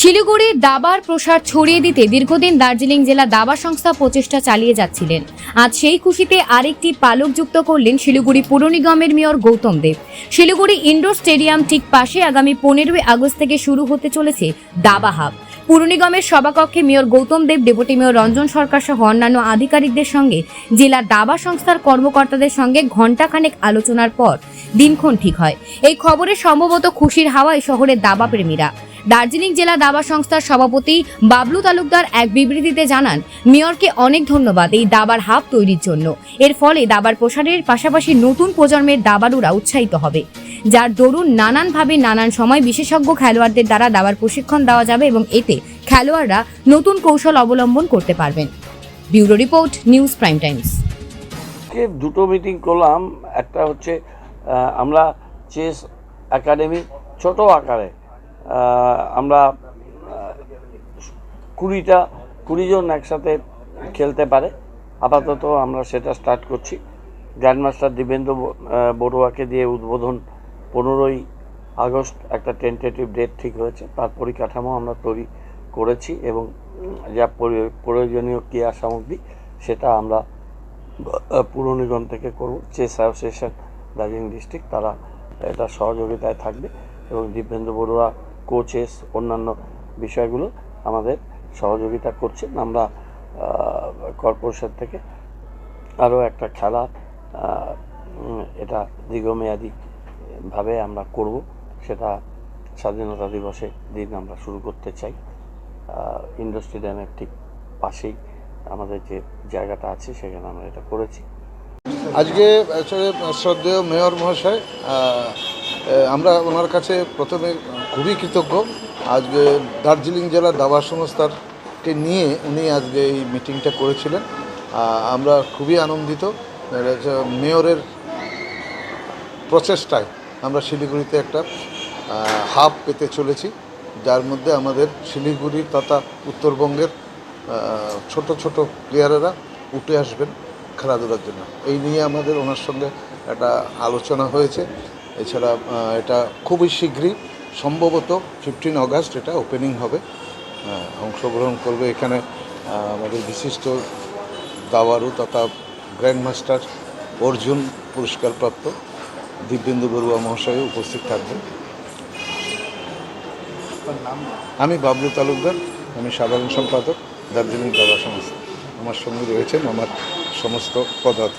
শিলিগুড়ি দাবার প্রসার ছড়িয়ে দিতে দীর্ঘদিন দার্জিলিং জেলা দাবা সংস্থা প্রচেষ্টা চালিয়ে যাচ্ছিলেন। আজ সেই খুশিতে আরেকটি পালক যুক্ত করলেন শিলিগুড়ি পুর নিগমের mayor Gautam Deb. Siliguri indoor stadium ঠিক পাশে আগামী পনেরোই আগস্ট থেকে শুরু হতে চলেছে দাবা হাব। পুর নিগমের সভাকক্ষে mayor Gautam Deb, deputy mayor Ranjan Sarkar সহ অন্যান্য আধিকারিকদের সঙ্গে জেলা দাবা সংস্থার কর্মকর্তাদের সঙ্গে ঘণ্টাখানেক আলোচনার পর দিনক্ষণ ঠিক হয়। এই খবরে সম্ভবত খুশির হাওয়ায় শহরের দাবা প্রেমীরা দার্জিলিং জেলা দাবা সংস্থার সভাপতি বাবলু তালুকদার এক বিবৃতিতে জানান, মেয়রকে অনেক ধন্যবাদ এই দাবার হাব তৈরির জন্য। এর ফলে দাবার প্রসারের পাশাপাশি নতুন প্রজন্মের দাবারুরা উৎসাহিত হবে, যার দরুন নানানভাবে নানান সময় বিশেষজ্ঞ খেলোয়াড়দের দ্বারা দাবার প্রশিক্ষণ দেওয়া যাবে এবং এতে খেলোয়াড়রা নতুন কৌশল অবলম্বন করতে পারবেন। Bureau report, news prime times. দুটো মিটিং করলাম, একটা হচ্ছে আমরা চেস একাডেমি ছোট আকারে আমরা কুড়িটা কুড়ি জন একসাথে খেলতে পারে। আপাতত আমরা সেটা স্টার্ট করছি। গ্র্যান্ডমাস্টার দিবেন্দ্র বড়ুয়াকে দিয়ে উদ্বোধন পনেরোই আগস্ট একটা টেন্টেটিভ ডেট ঠিক হয়েছে। তার পরিকাঠামো আমরা তৈরি করেছি এবং যা প্রয়োজনীয় ক্রিয়া সামগ্রী সেটা আমরা পুর নিগম থেকে করব। চেস অ্যাসোসিয়েশন দার্জিলিং ডিস্ট্রিক্ট তারা এটা সহযোগিতায় থাকবে এবং দিব্যেন্দ্র বড়ুয়া কোচেস অন্যান্য বিষয়গুলো আমাদের সহযোগিতা করছেন। আমরা কর্পোরেশন থেকে আরও একটা খেলা এটা দীর্ঘমেয়াদী ভাবে আমরা করব। সেটা স্বাধীনতা দিবসের দিন আমরা শুরু করতে চাই। ইন্ডোর স্টেডিয়ামের ঠিক পাশেই আমাদের যে জায়গাটা আছে, সেখানে আমরা এটা করেছি। আজকে শ্রদ্ধেয় মেয়র মহাশয় আমরা ওনার কাছে প্রথমে খুবই কৃতজ্ঞ। আজকে দার্জিলিং জেলা দাবা সংস্থারকে নিয়ে উনি আজকে এই মিটিংটা করেছিলেন। আমরা খুবই আনন্দিত। মেয়রের প্রচেষ্টায় আমরা শিলিগুড়িতে একটা হাব পেতে চলেছি। যার মধ্যে আমাদের শিলিগুড়ি তথা উত্তরবঙ্গের ছোট ছোট প্লেয়ারেরা উঠে আসবেন খেলাধুলার জন্য। এই নিয়ে আমাদের ওনার সঙ্গে একটা আলোচনা হয়েছে। এছাড়া এটা খুবই শীঘ্রই সম্ভবত ফিফটিন অগাস্ট এটা ওপেনিং হবে। অংশগ্রহণ করবে এখানে আমাদের বিশিষ্ট দাওয়ারু তথা গ্র্যান্ড মাস্টার অর্জুন পুরস্কারপ্রাপ্ত দিব্যেন্দু বড়ুয়া মহাশয় উপস্থিত থাকবেন। আমি বাবলু তালুকদার আমি সাধারণ সম্পাদক দার্জিলিং দাবা সংস্থা। আমার সঙ্গে রয়েছেন আমার সমস্ত পদার্থ